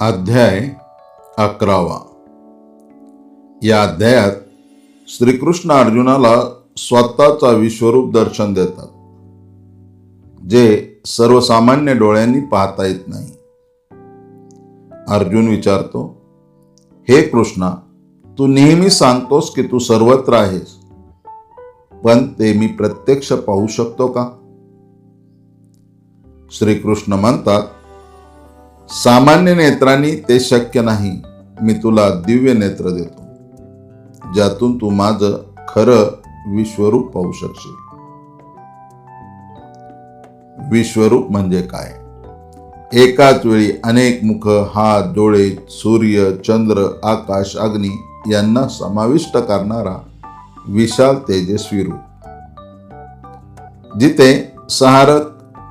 अध्याय अकरावा. या अध्यायात श्रीकृष्ण अर्जुनाला स्वतःचा विश्वरूप दर्शन देतात जे सर्वसामान्य डोळ्यांनी पाहता येत नाही. अर्जुन विचारतो हे कृष्णा तू नेहमी सांगतोस की तू सर्वत्र आहेस पण ते मी प्रत्यक्ष पाहू शकतो का? श्रीकृष्ण म्हणतात सामान्य नेत्रांनी ते शक्य नाही मी तुला दिव्य नेत्र देतो ज्यातून तू माझं खरं विश्वरूप पाहू शकशील. विश्वरूप म्हणजे काय? एकाच वेळी अनेक मुख हात डोळे सूर्य चंद्र आकाश अग्नी यांना समाविष्ट करणारा विशाल तेजस्वी रूप. जिथे सहारक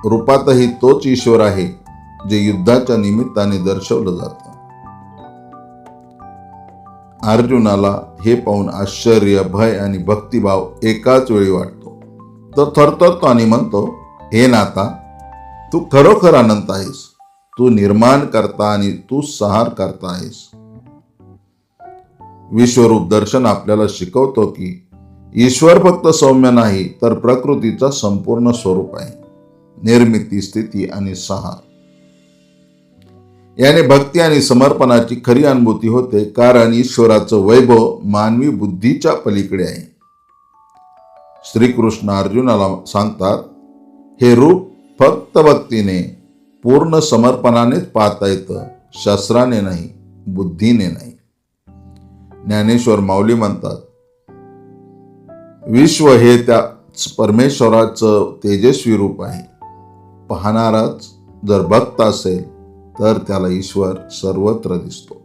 रूपातही तोच ईश्वर आहे जे युद्धाच्या निमित्ताने दर्शवलं जातं. अर्जुनाला हे पाहून आश्चर्य भय आणि भक्तिभाव एकाच वेळी वाटतो. तर थरथरतो आणि म्हणतो हे नाता तू खरोखर अनंत आहेस. तू निर्माण करता आणि तू सहार करता आहेस. विश्वरूप दर्शन आपल्याला शिकवतो की ईश्वर फक्त सौम्य नाही तर प्रकृतीचा संपूर्ण स्वरूप आहे. निर्मिती स्थिती आणि सहार. याने भक्ती आणि समर्पणाची खरी अनुभूती होते कारण ईश्वराचं वैभव मानवी बुद्धीच्या पलीकडे आहे. श्रीकृष्ण अर्जुनाला सांगतात हे रूप फक्त भक्तीने पूर्ण समर्पणानेच पाहता येतं शस्त्राने नाही बुद्धीने नाही. ज्ञानेश्वर माऊली म्हणतात विश्व हे त्या परमेश्वराचं तेजस्वी रूप आहे. पाहणाराच जर भक्त असेल तर त्याला ईश्वर सर्वत्र दिसतो.